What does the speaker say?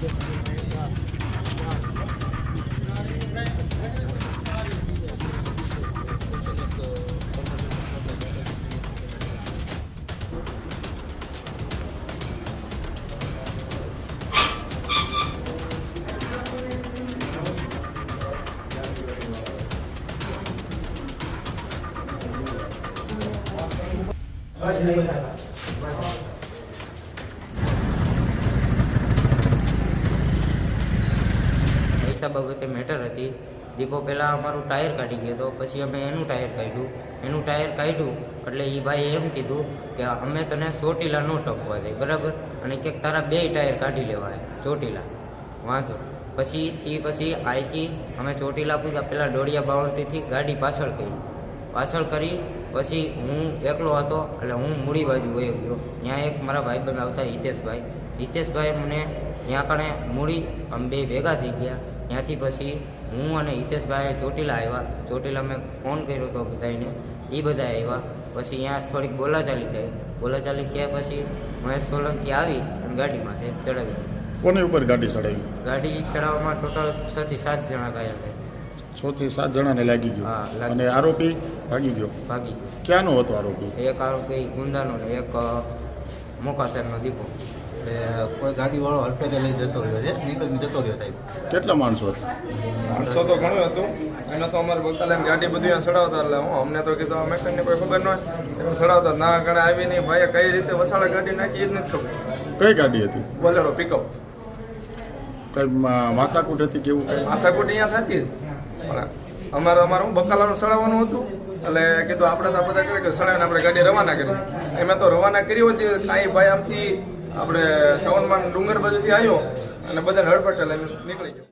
Gracias. પૈસા બાબતે matter હતી. દીપો પહેલાં અમારું ટાયર કાઢી ગયો હતો, પછી અમે એનું ટાયર કાઢ્યું. એનું ટાયર કાઢ્યું એટલે એ ભાઈએ એમ કીધું કે અમે તને ચોટીલા ન ટપવા દે, બરાબર? અને કે તારા બે ટાયર કાઢી લેવાય, ચોટીલા. વાંધો. પછી તે પછી અહીંથી અમે ચોટીલા પૂછા પહેલાં ડોળિયા બાઉન્ડ્રીથી ગાડી પાછળ કરી. પાછળ કરી, પછી હું એકલો હતો, એટલે હું મૂડી બાજુ વયો ગયો. ત્યાં એક મારા ભાઈબંધ આવતા હિતેશભાઈ. હિતેશભાઈ મને ત્યાં કણે મૂડી અમે બે ભેગા થઈ ગયા. ત્યાંથી પછી હું અને હિતેશભાઈ ચોટીલા આવ્યા. ચોટીલા મેં ફોન કર્યો હતો બધાને એ બધા આવ્યા. પછી ત્યાં થોડીક બોલાચાલી થઈ. બોલાચાલી થયા પછી મહેશ સોલંકી આવી અને ગાડીમાં ચડાવી. કોની ઉપર ગાડી ચડાવી? ગાડી ચડાવવામાં ટોટલ છ થી સાત જણા ગયા હતા છ થી સાત જણાને લાગી ગયો. ગયું અને આરોપી ભાગી ગયો. ભાગી ક્યાંનો હતો આરોપી? એક આરોપી ગુંદાનો એક મોકાસરનો દીપો. એટલે કોઈ ગાડીવાળો હલફેટે લઈ જતો રહ્યો છે નીકળી જતો રહ્યો સાહેબ કેટલા માણસો હતા? માણસો તો ઘણું હતું. એને તો અમારે બોલતા એમ ગાડી બધું અહીંયા ચડાવતા એટલે હું અમને તો કીધું અમે કંઈ કોઈ ખબર ન હોય. એમ ચડાવતા ના ગણા આવી નહીં. ભાઈ કઈ રીતે વસાડા ગાડી નાખી એ જ નથી ખબર. કઈ ગાડી હતી? બોલેરો પિકઅપ કઈ માથાકૂટ હતી કેવું કઈ? માથાકૂટ અહીંયા થતી પણ અમારે અમારે હું બકાલાનું ચડાવવાનું હતું. એટલે કીધું આપણે તો આ બધા કરે કે ચડાવીને આપણે ગાડી રવાના કરી. એમાં તો રવાના કરી હતી કાંઈ ભાઈ આમથી આપણે ચવનમાં ડુંગર બાજુથી આવ્યો અને બધાને હડપટ લઈને નીકળી ગયો.